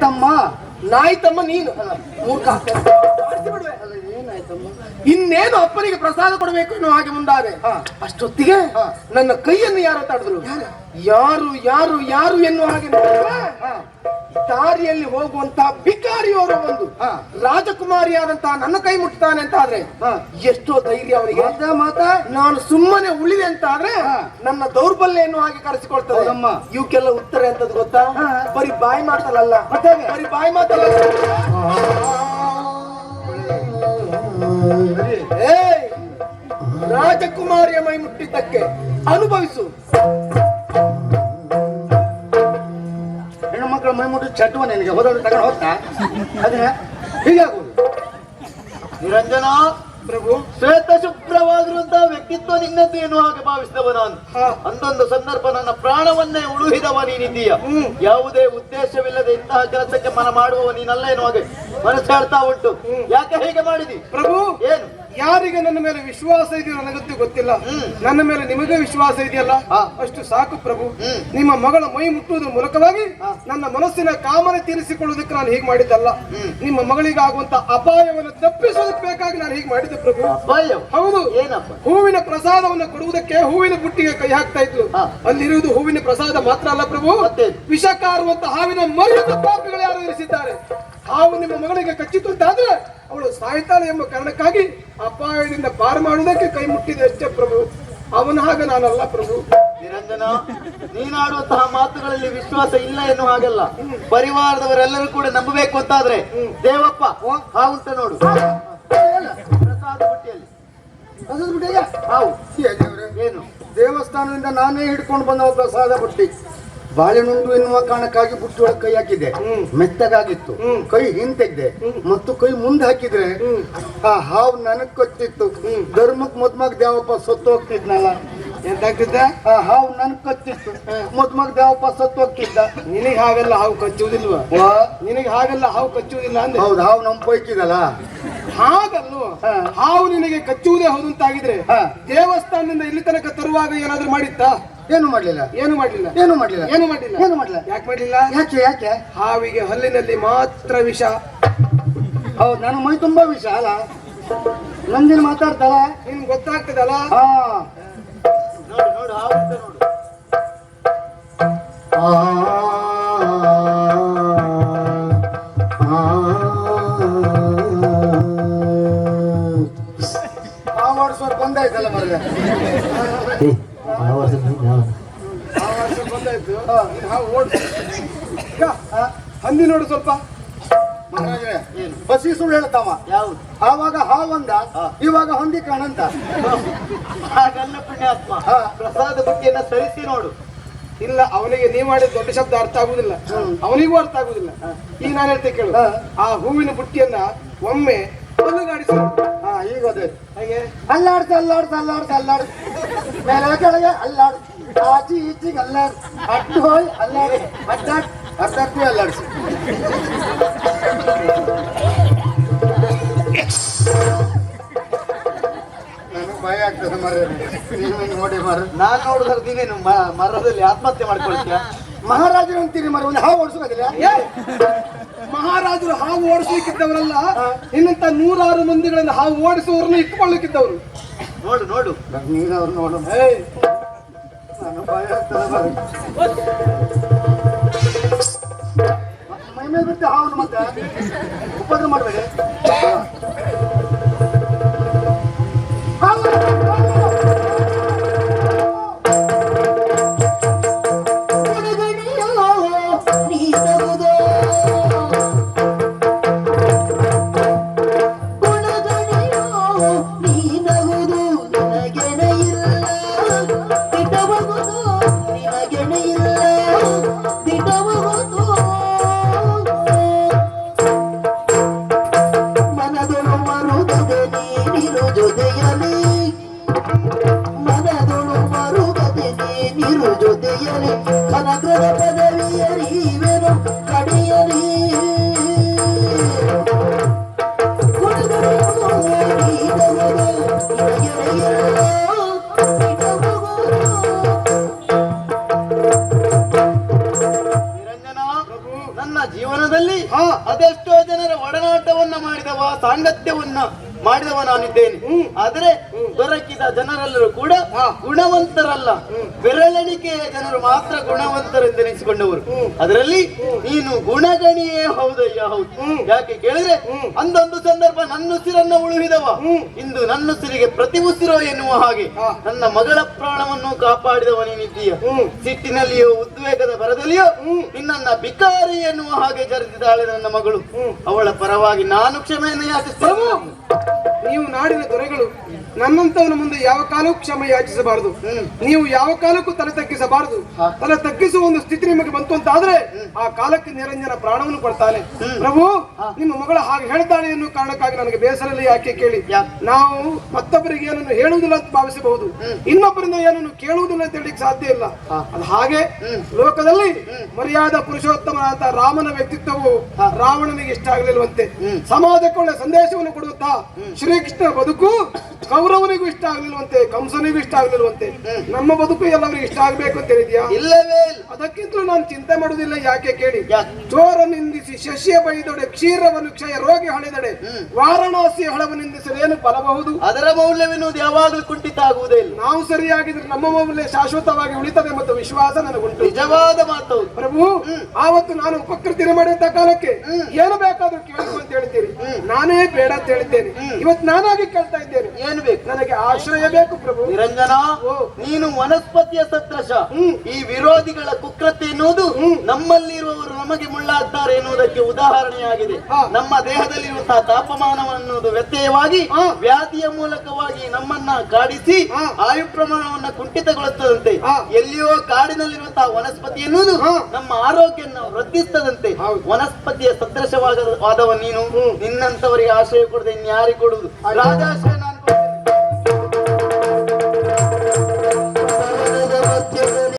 ತಮ್ಮ ನಾಯಿ ತಮ್ಮ ನೀನು. ಮೂರ್ಖ. ಇನ್ನೇನು ಅಪ್ಪನಿಗೆ ಪ್ರಸಾದ ಕೊಡಬೇಕು ಅನ್ನೋ ಹಾಗೆ ಮುಂದಾದೆ. ಅಷ್ಟೊತ್ತಿಗೆ. ನನ್ನ ಕೈಯನ್ನು ಯಾರು ತಡೆದ್ರು. ಯಾರು? ಯಾರು ಯಾರು ಎನ್ನುವ ಹಾಗೆ. ದಾರಿಯಲ್ಲಿ ಹೋಗುವಂತಹ ಭಿಕಾರಿಯವರ ಒಂದು ಹಾ. ರಾಜಕುಮಾರಿಯಾದಂತಹ ನನ್ನ ಕೈ ಮುಟ್ತಾನೆ ಅಂತ ಆದ್ರೆ ಹಾ. ಎಷ್ಟೋ ಧೈರ್ಯ ಅವನಿಗೆ ಮಾತಾ ಮಾತಾ ನಾನು ಸುಮ್ಮನೆ ಉಳಿದೆ ಅಂತ ಆದ್ರೆ. ನನ್ನ ದೌರ್ಬಲ್ಯ ಹಾಗೆ ಕರೆಸಿಕೊಳ್ತದೆ ನಮ್ಮ ಇವಕ್ಕೆಲ್ಲ ಉತ್ತರ ಎಂತದ್ದು ಗೊತ್ತಾ. ಬರೀ ಬಾಯಿ ಮಾತಲ್ಲ ಮತ್ತೆ? ಬರೀ ಬಾಯಿ ಮಾತಲ್ಲ! ರಾಜಕುಮಾರಿಯ ಮೈ ಮುಟ್ಟಿದ್ದಕ್ಕೆ ಅನುಭವಿಸು ಚಟುವ ನಿನಗೆ ಹೋದವ್ರು ತಗೊಂಡು ಹೋಗ್ತಾ? ಅದನ್ನ ಹೀಗಾಗುವುದು ನಿರಂಜನ ಪ್ರಭು ಶ್ವೇತ ಶುಭ್ರವಾಗಿರುವಂತಹ ವ್ಯಕ್ತಿತ್ವ ನಿನ್ನದ್ದು ಏನು ಹಾಗೆ ಭಾವಿಸಿದವ ನಾನು. ಅಂದೊಂದು ಸಂದರ್ಭ ನನ್ನ ಪ್ರಾಣವನ್ನೇ ಉಳುಹಿದವ ನೀನಿದ್ದೀಯ. ಯಾವುದೇ ಉದ್ದೇಶವಿಲ್ಲದೆ ಇಂತಹ ಕೆಲಸಕ್ಕೆ ಮನ ಮಾಡುವವ ನೀನಲ್ಲ ಏನು ಹಾಗೆ ಮನಸ್ಸು ಹೇಳ್ತಾ ಉಂಟು. ಯಾಕೆ ಹೇಗೆ ಮಾಡಿದಿ? ಪ್ರಭು! ಏನು? ಯಾರಿಗೆ ನನ್ನ ಮೇಲೆ ವಿಶ್ವಾಸ ಇದೆಯೋ ನನಗಂತೂ ಗೊತ್ತಿಲ್ಲ. ನನ್ನ ಮೇಲೆ ನಿಮಗೆ ವಿಶ್ವಾಸ ಇದೆಯಲ್ಲ. ಅಷ್ಟು ಸಾಕು ಪ್ರಭು. ನಿಮ್ಮ ಮಗಳ ಮೈ ಮುಟ್ಟುವುದರ ಮೂಲಕವಾಗಿ ನನ್ನ ಮನಸ್ಸಿನ ಕಾಮನೆ ತೀರಿಸಿಕೊಳ್ಳುವುದಕ್ಕೆ ನಾನು ಹೀಗೆ ಮಾಡಿದ್ದಲ್ಲ. ನಿಮ್ಮ ಮಗಳಿಗೆ ಆಗುವಂತ ಅಪಾಯವನ್ನು ತಪ್ಪಿಸುವುದಕ್ಕೆ ಬೇಕಾಗಿ ನಾನು ಹೀಗೆ ಮಾಡಿದ್ದೆ ಪ್ರಭು. ಅಪಾಯ? ಹೌದು. ಏನಪ್ಪ? ಹೂವಿನ ಪ್ರಸಾದವನ್ನು ಕೊಡುವುದಕ್ಕೆ ಹೂವಿನ ಬುಟ್ಟಿಗೆ ಕೈ ಹಾಕ್ತಾ ಇದ್ರು. ಅಲ್ಲಿರುವುದು ಹೂವಿನ ಪ್ರಸಾದ ಮಾತ್ರ ಅಲ್ಲ ಪ್ರಭು. ವಿಷಕಾರುವಂತ ಹಾವಿನ ಮರಿಯದ ಪಾಪಿಗಳು ಯಾರು ಇರಿಸಿದ್ದಾರೆ? ಹಾವು ನಿಮ್ಮ ಮಗಳಿಗೆ ಕಚ್ಚಿತು ಅಂತಾದ್ರೆ ಅವಳು ಸಾಯ್ತಾಳೆ ಎಂಬ ಕಾರಣಕ್ಕಾಗಿ ಅಪಾಯದಿಂದ ಪಾರು ಮಾಡುವುದಕ್ಕೆ ಕೈ ಮುಟ್ಟಿದೆ ಅಷ್ಟೇ ಪ್ರಭು. ಅವನ ಹಾಗೆ ನಾನಲ್ಲ ಪ್ರಭು. ನಿರಂಜನ ನೀನಾಡುವಂತಹ ಮಾತುಗಳಲ್ಲಿ ವಿಶ್ವಾಸ ಇಲ್ಲ ಎನ್ನುವ ಹಾಗಲ್ಲ. ಪರಿವಾರದವರೆಲ್ಲರೂ ಕೂಡ ನಂಬಬೇಕು ಅಂತಾದ್ರೆ ದೇವಪ್ಪ ಹಾವುಂತ ನೋಡು. ಪ್ರಸಾದ ಬುಟ್ಟಿಯಲ್ಲಿ. ಪ್ರಸಾದ ಬಿಟ್ಟಿಗೆ ಹಾವು. ಏನು? ದೇವಸ್ಥಾನದಿಂದ ನಾನೇ ಹಿಡ್ಕೊಂಡು ಬಂದವ ಪ್ರಸಾದ ಬುಟ್ಟಿ. ಬಾಳೆನುಂಡು ಎನ್ನುವ ಕಾರಣಕ್ಕಾಗಿ ಬುಟ್ಟಿಯೊಳಗೆ ಕೈ ಹಾಕಿದ್ದೆ. ಮೆತ್ತಗಾಗಿತ್ತು. ಕೈ ಹಿಂತೆಗ್ದೆ ಮತ್ತು ಕೈ ಮುಂದೆ ಹಾಕಿದ್ರೆ ಆ ಹಾವು ನನಗ್ ಕೊತ್ತಿತ್ತು. ಧರ್ಮಕ್ ಮದ್ಮಗ್ ದೇವಪ್ಪ ಸತ್ತು ಹೋಗ್ತಿದ್ನಲ್ಲ. ಎಂತಾಗ್ತಿದ್ದೆ? ಆ ಹಾವು ನನ್ ಕಚ್ಚಿತ್ತು ಮದ್ಮಗ್ ದೇವಪ್ಪ ಸತ್ತು ಹೋಗ್ತಿದ್ದ. ನಿನಗೆ ಹಾಗೆಲ್ಲ ಹಾವು ಕಚ್ಚುವುದಿಲ್ವಾ? ನಿನಗ್ ಹಾಗೆಲ್ಲ ಹಾವು ಕಚ್ಚುವುದಿಲ್ಲ ಅಂದೆ ಹೌದು ಹಾವು ನಮ್ ಪೈಕಿದಲ್ಲ ಹಾಗಲ್ವ ಹಾ. ಹಾವು ನಿನಗೆ ಕಚ್ಚುವುದೇ ಹೌದು ಅಂತಾಗಿದ್ರೆ. ದೇವಸ್ಥಾನದಿಂದ ಇಲ್ಲಿ ತನಕ ತರುವಾಗ ಏನಾದ್ರೂ ಮಾಡಿತ್ತಾ? ಏನು ಮಾಡ್ಲಿಲ್ಲ ಏನು ಮಾಡ್ಲಿಲ್ಲ ಏನು ಮಾಡ್ಲಿಲ್ಲ ಏನು ಮಾಡಲಿಲ್ಲ ಏನು ಮಾಡ್ಲಿಲ್ಲ ಯಾಕೆ ಮಾಡ್ಲಿಲ್ಲ ಯಾಕೆ ಯಾಕೆ ಹಾವಿಗೆ ಹಲ್ಲಿನಲ್ಲಿ ಮಾತ್ರ ವಿಷ ಹೌದು ನನ್ನ ಮೈ ತುಂಬಾ ವಿಷ ಅಲ್ಲ ನಂದಿನ ಮಾತಾಡ್ತಲ್ಲ ನಿಮ್ಗೆ ಗೊತ್ತಾಗ್ತದಲ್ಲ ಹಾ ನೋಡು ನೋಡು ನೋಡು ಆವರ್ಸೋರ್ ಬಂದಾಯ್ತಲ್ಲ ಮರ್ರೆ ಆವಾಸ ಬಂದಾಯ್ತು ಹಾವು ಓಡ್ತು ಈಗ, ಆ, ಹಂದಿ ನೋಡು ಸ್ವಲ್ಪ. ಬಸಿ ಸುಳ್ಳು ಹೇಳ್ತಾವ. ಆವಾಗ ಹಾವಂದ ಇವಾಗ ಹೊಂದಿ ಕಾಣಂತ ಹಾಗಲ್ಲ ಪುಣ್ಯಾತ್ಮ. ಪ್ರಸಾದ ಬುಟ್ಟಿಯನ್ನ ಸರಿಸಿ ನೋಡು. ಇಲ್ಲ ಅವನಿಗೆ ನೀ ಮಾಡಿದ ದೊಡ್ಡ ಶಬ್ದ ಅರ್ಥ ಆಗುದಿಲ್ಲ. ಅವನಿಗೂ ಅರ್ಥ ಆಗುದಿಲ್ಲ. ಈಗ ನಾನು ಹೇಳ್ತೇನೆ ಕೇಳು. ಆ ಹೂವಿನ ಬುಟ್ಟಿಯನ್ನ ಒಮ್ಮೆ ಅಲುಗಾಡಿಸು ಹಾ ಈಗ ಅದೇ ಹಾಗೆ? ಅಲ್ಲಾಡ್ಸ ಅಲ್ಲಾಡ್ಸ ಅಲ್ಲಾಡ್ಸ ಅಲ್ಲಾಡ್ಸ. ಮೇಲೆ ಕೆಳಗೆ ಅಲ್ಲಾಡ್ ಆಚಿ ಈಚಿಗೆ ಅಲ್ಲಾರ್ ಅಡ್ಡು ಹೋಯ್ ಅಲ್ಲಾಡ್ ಅಡ್ಡಾಡ್ ಅಡ್ಡಾಡ್ತಿ ಅಲ್ಲಾಡ್ಸಿ. ನನಗೆ ಭಯ ಆಗ್ತದೆ ಮರ ನೀವು ನೋಡಿ ಮರ ನಾನು ನೋಡಿದ್ರೆ ಮ- ಮರದಲ್ಲಿ ಆತ್ಮಹತ್ಯೆ ಮಾಡ್ಕೊಳ್ತೀಯ? ಮಹಾರಾಜರು ಅಂತೀರಿ ಮರ ಒಂದು ಹಾವು ಓಡಿಸೋದಿಲ್ಲ ಮಹಾರಾಜರು ಹಾವು ಓಡಿಸ್ಲಿಕ್ಕಿದ್ದವರಲ್ಲ ಇನ್ನಂತ ನೂರಾರು ಮಂದಿಗಳನ್ನು ಹಾವು ಓಡಿಸುವವ್ರನ್ನ ಇಟ್ಕೊಳ್ಳಿಕ್ಕಿದ್ದವರು ನೋಡು ನೋಡು. ನೀರವ್ರು ನೋಡು. ಏಯ್, ನನಗೆ ಭಯ ಆಗ್ತದೆ ಮೈ ಮೇಲೆ ಬಿಟ್ಟು ಹಾವು ಮತ್ತೆ ಉಪದ್ರ ಮಾಡಬೇಡಿ. ಕಡೆಯರಿವೆನು ಕಡೆಯರಿ. ನನ್ನ ಜೀವನದಲ್ಲಿ ಅದೆಷ್ಟೋ ಜನರ ಒಡನಾಟವನ್ನ ಮಾಡಿದವ ಸಾಂಗತ್ಯವನ್ನ ಮಾಡಿದವ ನಾನಿದ್ದೇನೆ. ಆದರೆ ದೊರಕಿದ ಜನರೆಲ್ಲರೂ ಕೂಡ. ಗುಣವಂತರಲ್ಲ. ಬೆರಳೆಣಿಕೆಯ ಜನರು ಮಾತ್ರ ಗುಣವಂತರೆಂದೆನಿಸಿಕೊಂಡವರು. ಅದರಲ್ಲಿ ನೀನು ಗುಣಗಣಿಯೇ ಹೌದಯ್ಯ ಹೌದು. ಯಾಕೆ ಕೇಳಿದ್ರೆ ಅಂದೊಂದು ಸಂದರ್ಭ ನನ್ನ ಉಸಿರನ್ನ ಉಳುಹಿದವ. ಇಂದು ನನ್ನ ಉಸಿರಿಗೆ ಪ್ರತಿ ಉಸಿರೋ ಎನ್ನುವ ಹಾಗೆ. ನನ್ನ ಮಗಳ ಪ್ರಾಣವನ್ನು ಕಾಪಾಡಿದವ ನೀನಿದ್ದೀಯ. ಸಿಟ್ಟಿನಲ್ಲಿಯೋ ಉದ್ವೇಗದ ಬರದಲ್ಲಿಯೋ ನಿನ್ನ ಬಿಕಾರಿ ಎನ್ನುವ ಹಾಗೆ ಜರಿದಿದ್ದಾಳೆ ನನ್ನ ಮಗಳು. ಅವಳ ಪರವಾಗಿ ನಾನು ಕ್ಷಮೆಯನ್ನು ಯಾಚಿಸ್ತೇನೆ. ನೀವು ನಾಡಿನ ದೊರೆಗಳು. ನನ್ನಂತವನ ಮುಂದೆ ಯಾವ ಕಾಲಕ್ಕೂ ಕ್ಷಮ ಯಾಚಿಸಬಾರದು. ನೀವು ಯಾವ ಕಾಲಕ್ಕೂ ತಲೆ ತಗ್ಗಿಸಬಾರದು. ತಲೆ ತಗ್ಗಿಸುವ ಒಂದು ಸ್ಥಿತಿ ನಿಮಗೆ ಬಂತು ಅಂತ ಆದ್ರೆ ಆ ಕಾಲಕ್ಕೆ ನಿರಂಜನ ಪ್ರಾಣವನ್ನು ಕೊಡ್ತಾನೆ. ಪ್ರಭು ನಿಮ್ಮ ಮಗಳ ಹಾಗೆ ಹೇಳ್ತಾಳೆ ಎನ್ನುವ ಕಾರಣಕ್ಕಾಗಿ ನನಗೆ ಬೇಸರಲ್ಲಿ ಯಾಕೆ ಕೇಳಿ? ನಾವು ಮತ್ತೊಬ್ಬರಿಗೆ ಏನನ್ನು ಹೇಳುವುದಿಲ್ಲ ಅಂತ ಭಾವಿಸಬಹುದು. ಇನ್ನೊಬ್ಬರಿಂದ ಏನನ್ನು ಕೇಳುವುದಿಲ್ಲ ಅಂತ ಹೇಳಿಕ್ ಸಾಧ್ಯ ಇಲ್ಲ. ಅದು ಹಾಗೆ ಲೋಕದಲ್ಲಿ ಮರ್ಯಾದ ಪುರುಷೋತ್ತಮನಾದ ರಾಮನ ವ್ಯಕ್ತಿತ್ವವು ರಾವಣನಿಗೆ ಇಷ್ಟ ಆಗಲಿಲ್ಲವಂತೆ. ಸಮಾಜಕ್ಕೆ ಒಳ್ಳೆ ಸಂದೇಶವನ್ನು ಕೊಡುತ್ತಾ ಶ್ರೀಕೃಷ್ಣ ಬದುಕು ಕೌರವನಿಗೂ ಇಷ್ಟ ಆಗ್ಲಿಲ್ವಂತೆ ಕಂಸನಿಗೂ ಇಷ್ಟ ಆಗ್ಲಿಲ್ವಂತೆ. ನಮ್ಮ ಬದುಕು ಎಲ್ಲರಿಗೂ ಇಷ್ಟ ಆಗ್ಬೇಕು ಅಂತ ಹೇಳಿದ್ಯಾ? ಇಲ್ಲವೇ ಇಲ್ಲ. ಅದಕ್ಕಿಂತಲೂ ನಾನು ಚಿಂತೆ ಮಾಡುದಿಲ್ಲ ಯಾಕೆ ಕೇಳಿ? ಚೋರ ನಿಂದಿಸಿ ಶಶಿಯ ಬೈದೊಡೆ ಕ್ಷೀರವನ್ನು ಕ್ಷಯ ರೋಗಿ ಹಳೆದಡೆ ವಾರಣಾಸಿ ಹೊಳವು ನಿಂದಿಸಲು ಏನು ಬಲಬಹುದು? ಅದರ ಮೌಲ್ಯವೆನ್ನುವುದು ಯಾವಾಗಲೂ ಕುಂಠಿತ ಆಗುವುದೇ ನಾವು ಸರಿಯಾಗಿದ್ರೆ ನಮ್ಮ ಮೌಲ್ಯ ಶಾಶ್ವತವಾಗಿ ಉಳಿತದೆ ಮತ್ತು ವಿಶ್ವಾಸ ನನಗುಂಟು. ನಿಜವಾದ ಮಾತು. ಪ್ರಭು ಆವತ್ತು ನಾನು ಉಪಕೃತಿನ ಮಾಡಿದ ಕಾಲಕ್ಕೆ ಏನು ಬೇಕಾದ್ರೂ ಕೇಳಬೇಕು ಅಂತ ಹೇಳ್ತೀರಿ ನಾನೇ ಬೇಡ ಅಂತ ಹೇಳಿದ್ದೇನೆ. ಇವತ್ತು ನಾನಾಗಿ ಕೇಳ್ತಾ ಇದ್ದೇನೆ. ಏನು ಬೇಕು. ನನಗೆ ಆಶ್ರಯ ಬೇಕು ಪ್ರಭು. ನಿರಂಜನ ನೀನು ವನಸ್ಪತಿಯ ಸತ್ರಶ. ಈ ವಿರೋಧಿಗಳ ಕುಕ್ರತೆ ಎನ್ನುವುದು ನಮ್ಮಲ್ಲಿರುವವರು ನಮಗೆ ಮುಳ್ಳಾಗ್ತಾರೆ ಎನ್ನುವುದಕ್ಕೆ ಉದಾಹರಣೆಯಾಗಿದೆ. ನಮ್ಮ ದೇಹದಲ್ಲಿರುವಂತಹ ತಾಪಮಾನವನ್ನು ವ್ಯತ್ಯಯವಾಗಿ. ವ್ಯಾಧಿಯ ಮೂಲಕವಾಗಿ ನಮ್ಮನ್ನ ಕಾಡಿಸಿ. ಆಯು ಪ್ರಮಾಣವನ್ನ ಕುಂಠಿತಗೊಳಿಸದಂತೆ ಎಲ್ಲಿಯೋ ಕಾಡಿನಲ್ಲಿರುವಂತಹ ವನಸ್ಪತಿ ಎನ್ನುವುದು ನಮ್ಮ ಆರೋಗ್ಯವನ್ನು ವೃದ್ಧಿಸ್ತದಂತೆ. ವನಸ್ಪತಿಯ ಸದೃಶವಾದವ ನೀನು. ನಿನ್ನಂತವರಿಗೆ ಆಶ್ರಯ ಕೊಡದೆ ಇನ್ಯಾರಿಗೆ ಕೊಡುವುದು. ರಾಜಾಶ್ರಯ